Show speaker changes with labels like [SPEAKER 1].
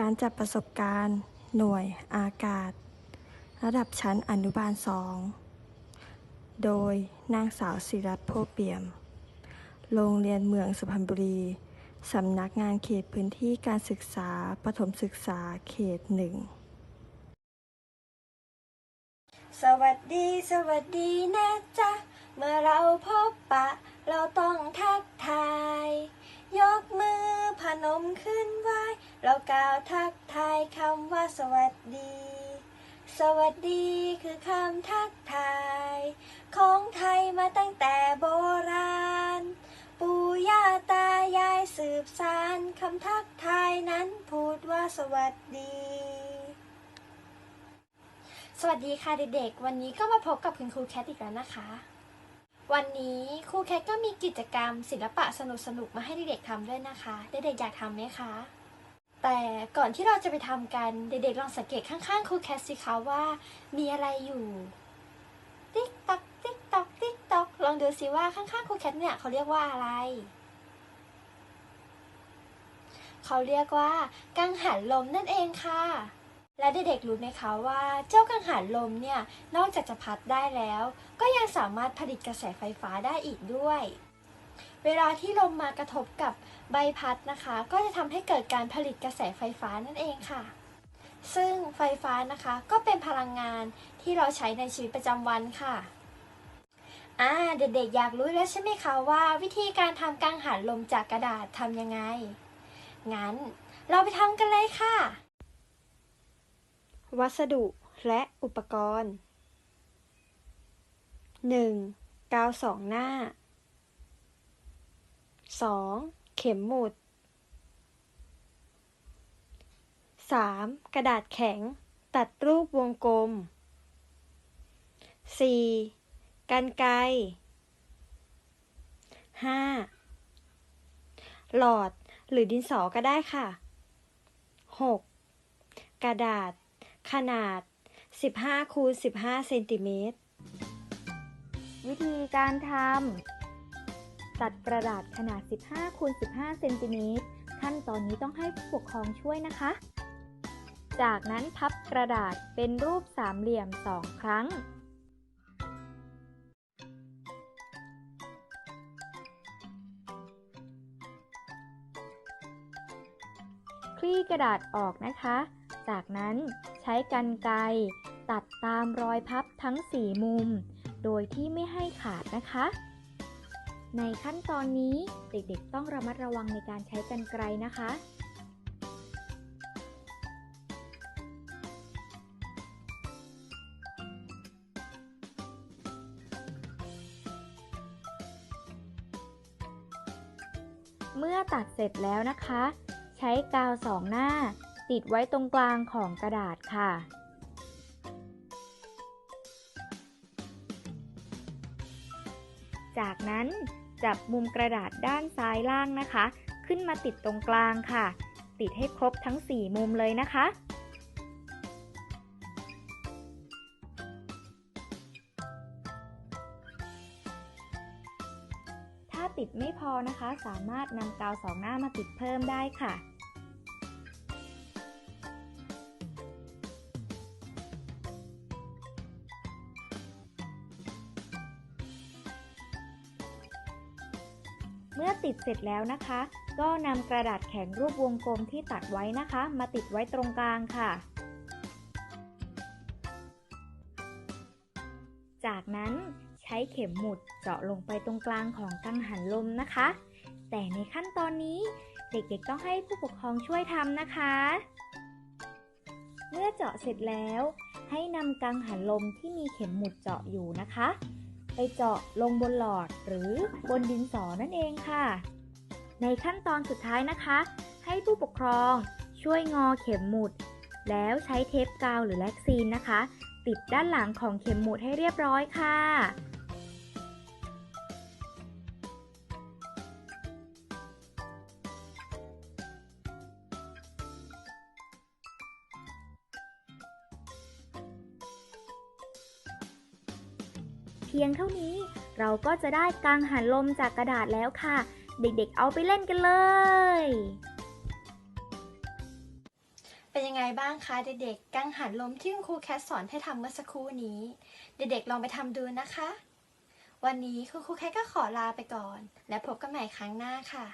[SPEAKER 1] การจัดประสบการณ์ หน่วยอากาศ ระดับชั้นอนุบาล2โดยนางสาวศิรัตน์โพเปี่ยม โรงเรียนเมืองสุพรรณบุรี สำนักงานเขตพื้นที่การศึกษาประถมศึกษาเขตหนึ่ง สวัสดี สวัสดีนะจ๊ะ เมื่อเราพบปะ เราต้องทักทาย ยกมือพนมขึ้นไหวเรากล่าวทักทายคำว่าสวัสดี สวัสดีคือคำทักทาย ของไทยมาตั้งแต่โบราณ ปู่ย่าตายายสืบสานคำทักทายนั้นพูดว่าสวัสดี
[SPEAKER 2] สวัสดีค่ะเด็กๆ วันนี้ก็มาพบกับคุณครูแคทอีกแล้วนะคะ วันนี้ครูแคทก็มีกิจกรรมศิลปะสนุกๆมาให้เด็กๆทำด้วยนะคะ เด็กๆอยากทำไหมคะ แต่ก่อนที่เราจะไปทำกันเด็กๆลองสังเกตข้างๆครูแคทสิคะว่า มีอะไรอยู่ติ๊กตักติ๊กตักติ๊กตักลองดูสิว่าข้างๆครูแคทเนี่ยเขาเรียกว่าอะไร เขาเรียกว่ากังหันลมนั่นเองค่ะ และเด็กๆรู้ไหมคะว่าเจ้ากังหันลมเนี่ยนอกจากจะพัดได้แล้ว ก็ยังสามารถผลิตกระแสไฟฟ้าได้อีกด้วย เวลาที่ลมมากระทบกับใบพัดนะคะ ก็จะทำให้เกิดการผลิตกระแสไฟฟ้านั่นเองค่ะ ซึ่งไฟฟ้านะคะก็เป็นพลังงานที่เราใช้ในชีวิตประจำวันค่ะอ่าเด็กๆอยากรู้แล้วใช่ไหมคะว่า วิธีการทำกังหันลมจากกระดาษทำยังไง งั้นเราไปทำกันเลยค่ะ
[SPEAKER 1] วัสดุและอุปกรณ์ 1. กาวสองหน้า 2. เข็มหมุด 3. กระดาษแข็ง ตัดรูปวงกลม 4. กันไกร 5. หลอดหรือดินสอก็ได้ค่ะ 6. กระดาษ ขนาด 15คูณ15เซนติเมตร
[SPEAKER 3] วิธีการทำตัดกระดาษขนาด 15คูณ15เซนติเมตรขั้นตอนนี้ต้องให้ผู้ปกครองช่วยนะคะ จากนั้นพับกระดาษเป็นรูปสามเหลี่ยมสองครั้ง ลี่กระดาษออกนะคะ จากนั้นใช้กรรไกรตัดตามรอยพับทั้ง4มุม โดยที่ไม่ให้ขาดนะคะ ในขั้นตอนนี้เด็กๆต้องระมัดระวังในการใช้กรรไกรนะคะเมื่อตัดเสร็จแล้วนะคะ ช้กาวสองหน้า ติดไว้ตรงกลางของกระดาษค่ะ จากนั้นจับมุมกระดาษด้านซ้ายล่างนะคะ ขึ้นมาติดตรงกลางค่ะ ติดให้ครบทั้ง 4 มุมเลยนะคะ ถ้าติดไม่พอนะคะ สามารถนำกาวสองหน้ามาติดเพิ่มได้ค่ะ เมื่อติดเสร็จแล้วนะคะ ก็นำกระดาษแข็งรูปวงกลมที่ตัดไว้นะคะ มาติดไว้ตรงกลางค่ะ จากนั้นใช้เข็มหมุดเจาะลงไปตรงกลางของกังหันลมนะคะ แต่ในขั้นตอนนี้เด็กๆต้องให้ผู้ปกครองช่วยทำนะคะ เมื่อเจาะเสร็จแล้ว ให้นำกังหันลมที่มีเข็มหมุดเจาะอยู่นะคะ ไปเจาะลงบนหลอดหรือบนดินสอนั่นเองค่ะ ในขั้นตอนสุดท้ายนะคะ ให้ผู้ปกครองช่วยงอเข็มหมุด แล้วใช้เทปกาวหรือแล็กซีนนะคะ ติดด้านหลังของเข็มหมุดให้เรียบร้อยค่ะ พียงเท่านี้ เราก็จะได้กังหันลมจากกระดาษแล้วค่ะ เด็กๆเอาไปเล่นกันเลย
[SPEAKER 2] เป็นยังไงบ้างคะเด็กๆ กังหันลมที่คุณครูแคทสอนให้ทำเมื่อสักครู่นี้ เด็กๆลองไปทำดูนะคะ วันนี้คุณครูแคทก็ขอลาไปก่อน และพบกันใหม่ครั้งหน้าค่ะ